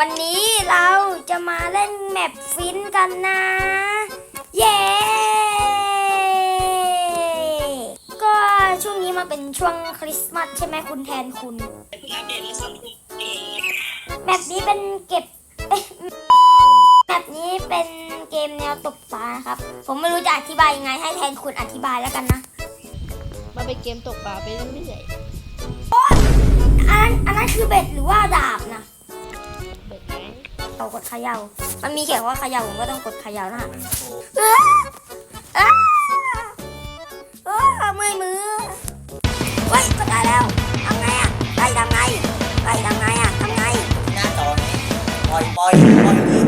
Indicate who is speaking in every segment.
Speaker 1: วันนี้เราจะมาเล่นแมปฟินกันนะ เย้ ก็ช่วงนี้มาเป็นช่วงคริสต์มาสใช่ไหมคุณแทนคุณ แมปนี้เป็นเก็บแมปนี้เป็นเกมแนวตกปลาครับ ผมไม่รู้จะอธิบายยังไงให้แทนคุณอธิบายแล้วกันนะ
Speaker 2: มันเป็นเกมตกปลาไปเรื่อย
Speaker 1: อั เรากดเขย่า มันมีเขียนว่าเขย่าผมก็ต้องกดเขย่านะฮะเอ้อเอ้อเอ้อเมื่อยมือเฮ้ยก็ได้แล้วทำไงอะไอ้ทำไงไอ้ทำไงอะทำไง
Speaker 3: หน้าจอนี้ปล่อยปล่อยปล่อยดิ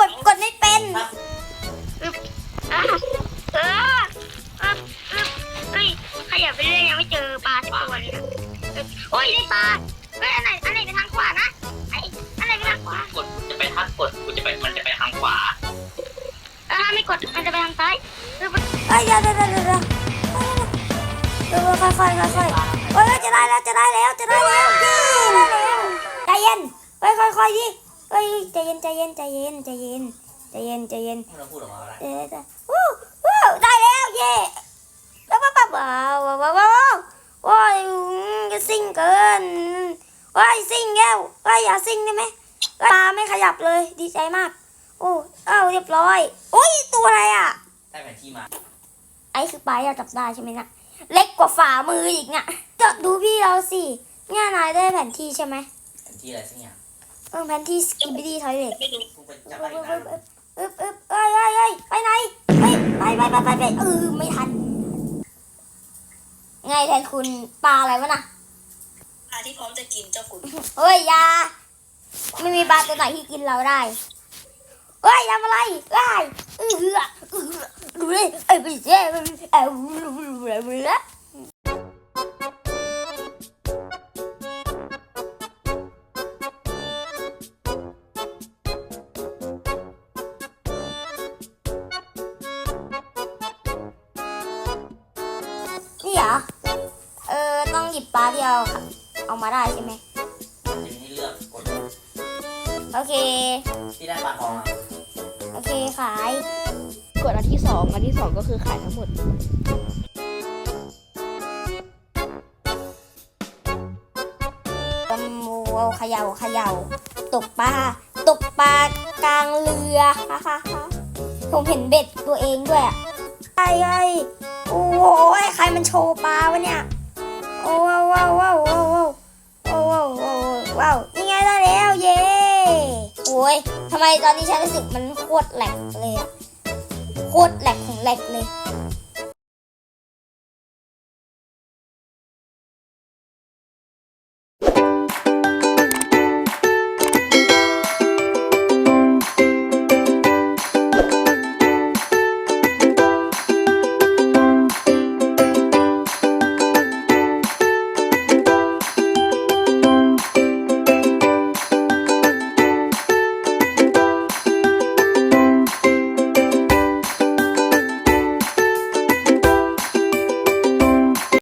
Speaker 1: กดกดไม่เป็น
Speaker 4: เออเออเออเฮ้ยขยับไปเรื่อยยังไม่เจอปลาสักตัวเลยนะเอ้ยโอ้ยได้ปลา
Speaker 5: มันจะไปทาง
Speaker 4: ซ้ายเออมัน
Speaker 1: เอ้ยเดี๋ยวเดี๋ยวเดี๋ยวเดี๋ยวเดี๋ยวเดี๋ยวค่อยค่อยค่อยค่อยเฮ้ยจะได้แล้วจะได้แล้วจะได้แล้วเย้ได้แล้วใจเย็นเฮ้ยค่อยค่อยดิเฮ้ยใจเย็นใจเย็นใจเย็นใจเย็นใจเย็นใจเย็น
Speaker 3: ไม่ต้องพูดออกมาแล้ว
Speaker 1: เอ๊ะได้วู้วู้ได้แล้วเย่แล้วว้าวว้าว้าวว้าวว้าวว้ายจะซิ่งเกินว้ายซิ่งแล้วว้ายอย่าซิ่งได้ไหมว้ายปลาไม่ขยับเลยดีใจมาก โอ้เอ้าเรียบร้อย โอ้ยตัวอะไรอะ
Speaker 3: ได้แผนที่มา
Speaker 1: ไอ้คือปลาที่เราจับได้ใช่ไหมนะเล็กกว่าฝ่ามืออีกเนี่ยจะดูพี่เราสิเนี่ยนายได้แผนที่ใช่ไหม
Speaker 3: แผนที่อะไรสักอย่าง
Speaker 1: เออแผนที่สกิบบี้ทอยเล็ต
Speaker 4: ไม่รู้
Speaker 3: กูไป
Speaker 1: อึ
Speaker 3: จั
Speaker 1: บบ
Speaker 3: ไป
Speaker 1: อึ
Speaker 3: อี
Speaker 1: บ
Speaker 3: ก
Speaker 1: อึ
Speaker 3: นะ
Speaker 1: บอึบอึบเอ้ยเอ้ยเอ้ยไปไหนเฮ้ยไปไปไปไปไปเออไม่ทัน ไงแทนคุณปลาอะไรวะน่ะ
Speaker 4: ปลาที่พร้อมจะกินเจ้าคุณ
Speaker 1: เฮ้ยอยาไม่มีปลาตัวไหนที่กินเราได้ เฮ้ยทำอะไรเฮ้ยเออเออเออดูเลยเอ้ยไปเจ๊เอ้ยเอ้ยเอ้ยเอ้ยนี่เหรอ เออ ต้องหยิบปลาที่เอาเอามาได้ใช่ไหม โอเค
Speaker 3: ที่ได้ปลาทองอะ
Speaker 1: โอเคขาย
Speaker 2: กดอันที่สองอันที่สองก็คือขายทั้งหมด
Speaker 1: ตำมูเอาเขย่าเขย่าตกปลาตกปลากลางเรือฮ่าฮ่าฮ่าผมเห็นเบ็ดตัวเองด้วยอะไอ้ไอ้โอ้โหใครมันโชว์ปลาวะเนี่ยโอ้ว้าวว้าวว้าวว้าวว้าวโอ้ว้าวว้าวว้าวนี่ไงได้แล้วเย้โอ้ ยทำไมตอนนี้ฉันรู้สึกมันโคตรแหลกเลยอะโคตรแหลกของแหลกเลย